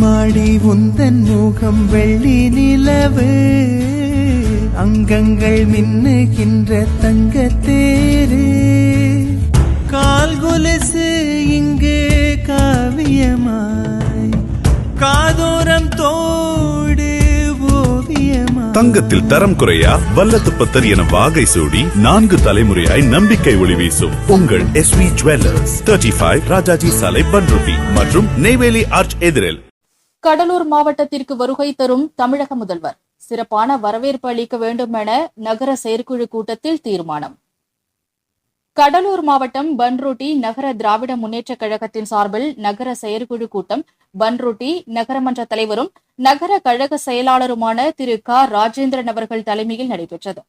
மாடி உந்தன் முகம் வெள்ளி நிலவு. அங்கங்கள் மின்னுகின்ற தங்கத்தேரு. கால் கொலுசு இங்கு காவியமாய். காதோரம் தோடு தங்கத்தில் தரம் குறையா? வல்லத்துப்பத்தர் என வாகை சூடி நான்கு தலைமுறையாய் நம்பிக்கை ஒளி வீசும். உங்கள் S V jewellers thirty five Rajaji சாலை பன்ருபி மற்றும் நெய்வேலி ஆர்ச் எதிரில். கடலூர் மாவட்டத்திற்கு வருகை தரும் தமிழக முதல்வர். சிறப்பான வரவேற்பு அளிக்க வேண்டும் என நகர செயற்குழு கூட்டத்தில் தீர்மானம். கடலூர் மாவட்டம் பன்ருட்டி நகர திராவிட முன்னேற்றக் கழகத்தின் சார்பில் நகர செயற்குழு கூட்டம். பன்ருட்டி நகரமன்ற தலைவரும் நகர கழக செயலாளருமான திரு க. ராஜேந்திரன் அவர்கள் தலைமையில் நடைபெற்றது.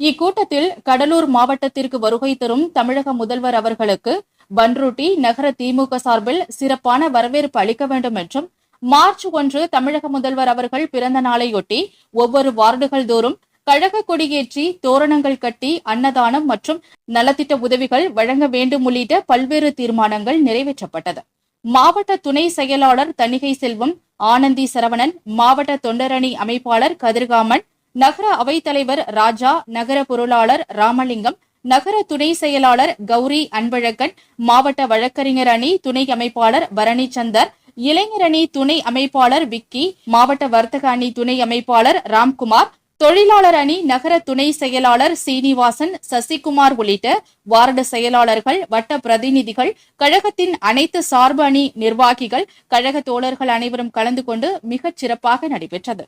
இக்கூட்டத்தில் கடலூர் மாவட்டத்திற்கு வருகை தரும் தமிழக முதல்வர் அவர்களுக்கு பன்ருட்டி நகர திமுக சார்பில் சிறப்பான வரவேற்பு அளிக்க வேண்டும் என்றும் மார்ச் ஒன்று தமிழக முதல்வர் அவர்கள் பிறந்த நாளையொட்டி ஒவ்வொரு வார்டுகள் தோறும் கழக கொடியேற்றி தோரணங்கள் கட்டி அன்னதானம் மற்றும் நலத்திட்ட உதவிகள் வழங்க வேண்டும் உள்ளிட்ட பல்வேறு தீர்மானங்கள் நிறைவேற்றப்பட்டது. மாவட்ட துணை செயலாளர் தணிகை செல்வம் ஆனந்தி சரவணன் மாவட்ட தொண்டரணி அமைப்பாளர் கதிர்காமன் நகர அவைத்தலைவர் ராஜா நகர பொருளாளர் ராமலிங்கம் நகர துணை செயலாளர் கௌரி அன்பழகன் மாவட்ட வழக்கறிஞர் அணி துணை அமைப்பாளர் பரணி சந்தர் இளைஞர் அணி துணை அமைப்பாளர் விக்கி மாவட்ட வர்த்தக அணி துணை அமைப்பாளர் ராம்குமார் தொழிலாளர் அணி நகர துணை செயலாளர் சீனிவாசன் சசிகுமார் உள்ளிட்ட வார்டு செயலாளர்கள் வட்ட பிரதிநிதிகள் கழகத்தின் அனைத்து சார்பு அணி நிர்வாகிகள் கழக தோழர்கள் அனைவரும் கலந்து கொண்டு மிகச் சிறப்பாக நடைபெற்றது.